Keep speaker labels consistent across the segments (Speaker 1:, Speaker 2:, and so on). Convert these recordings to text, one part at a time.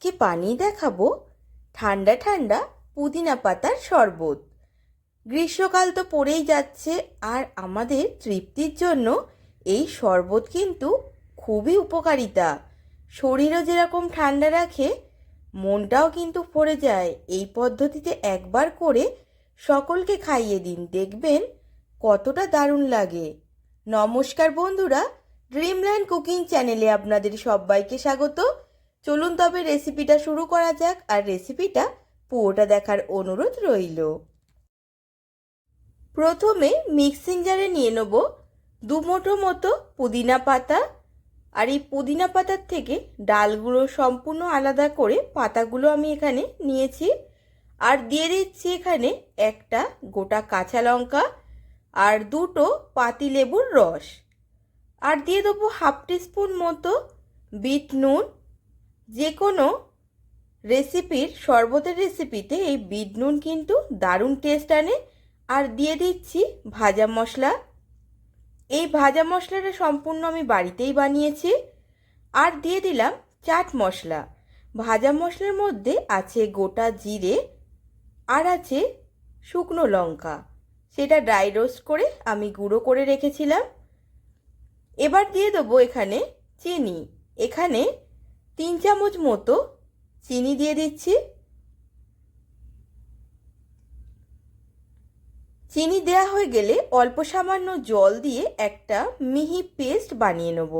Speaker 1: আজকে বানিয়ে দেখাবো ঠান্ডা ঠান্ডা পুদিনা পাতার শরবত। গ্রীষ্মকাল তো পড়েই যাচ্ছে আর আমাদের তৃপ্তির জন্য এই শরবত কিন্তু খুবই উপকারিতা। শরীরও যেরকম ঠান্ডা রাখে, মনটাও কিন্তু পড়ে যায়। এই পদ্ধতিতে একবার করে সকলকে খাইয়ে দিন, দেখবেন কতটা দারুণ লাগে। নমস্কার বন্ধুরা ড্রিমল্যান্ড কুকিং চ্যানেলে আপনাদের সবাইকে স্বাগত। চলুন তবে রেসিপিটা শুরু করা যাক আর রেসিপিটা পুরোটা দেখার অনুরোধ রইল। প্রথমে মিক্সিং জারে নিয়ে নেব দু মতো পুদিনা পাতা আর এই পুদিনা পাতার থেকে ডালগুলো সম্পূর্ণ আলাদা করে পাতাগুলো আমি এখানে নিয়েছি আর দিয়ে দিচ্ছি এখানে একটা গোটা কাঁচা লঙ্কা আর দুটো পাতি লেবুর রস। আর দিয়ে দেবো হাফ টিস্পুন মতো বিট নুন যে কোনো রেসিপির, শরবতের রেসিপিতে এই বিট নুন কিন্তু দারুণ টেস্ট আনে। আর দিয়ে দিচ্ছি ভাজা মশলা। এই ভাজা মশলাটা সম্পূর্ণ আমি বাড়িতেই বানিয়েছি। আর দিয়ে দিলাম চাট মশলা। ভাজা মশলার মধ্যে আছে গোটা জিরে আর আছে শুকনো লঙ্কা। সেটা ড্রাই রোস্ট করে আমি গুঁড়ো করে রেখেছিলাম। এবার দিয়ে দেবো এখানে চিনি। এখানে তিন চামচ মতো চিনি দিয়ে দিচ্ছি। চিনি দেওয়া হয়ে গেলে অল্প সামান্য জল দিয়ে একটা মিহি পেস্ট বানিয়ে নেব।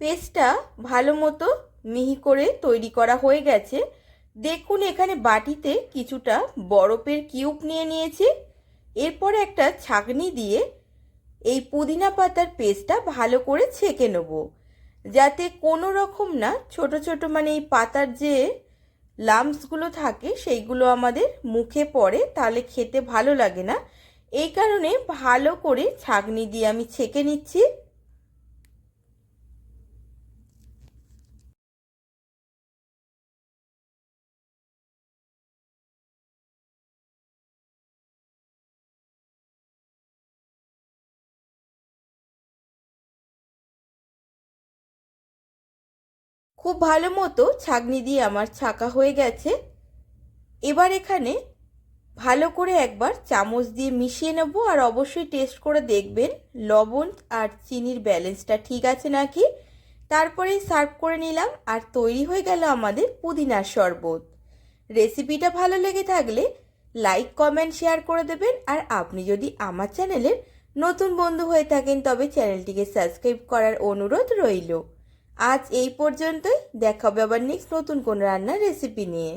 Speaker 1: পেস্টটা ভালো মতো মিহি করে তৈরি করা হয়ে গেছে। দেখুন, এখানে বাটিতে কিছুটা বরফের কিউব নিয়ে নিয়েছি। এরপরে একটা ছাঁকনি দিয়ে এই পুদিনা পাতার পেস্টটা ভালো করে ছেঁকে নেব। যাতে কোনো রকম না ছোট ছোট মানে এই পাতার যে লাম্পসগুলো থাকে সেইগুলো আমাদের মুখে পড়ে, তাহলে খেতে ভালো লাগে না। এই কারণে ভালো করে ছাঁকনি দিয়ে আমি ছেঁকে নিচ্ছি। খুব ভালো মতো ছাগনি দিয়ে আমার ছাকা হয়ে গেছে। এবার এখানে ভালো করে একবার চামচ দিয়ে মিশিয়ে নেব আর অবশ্যই টেস্ট করে দেখবেন লবণ আর চিনির ব্যালেন্সটা ঠিক আছে নাকি। তারপরেই সার্ভ করে নিলাম আর তৈরি হয়ে গেল আমাদের পুদিনার শরবত। রেসিপিটা ভালো লেগে থাকলে লাইক, কমেন্ট, শেয়ার করে দেবেন আর আপনি যদি আমার চ্যানেলের নতুন বন্ধু হয়ে থাকেন তবে চ্যানেলটিকে সাবস্ক্রাইব করার অনুরোধ রইল। আজ এই পর্যন্তই। দেখা হবে আবার নেক্সট নতুন কোন রান্নার রেসিপি নিয়ে।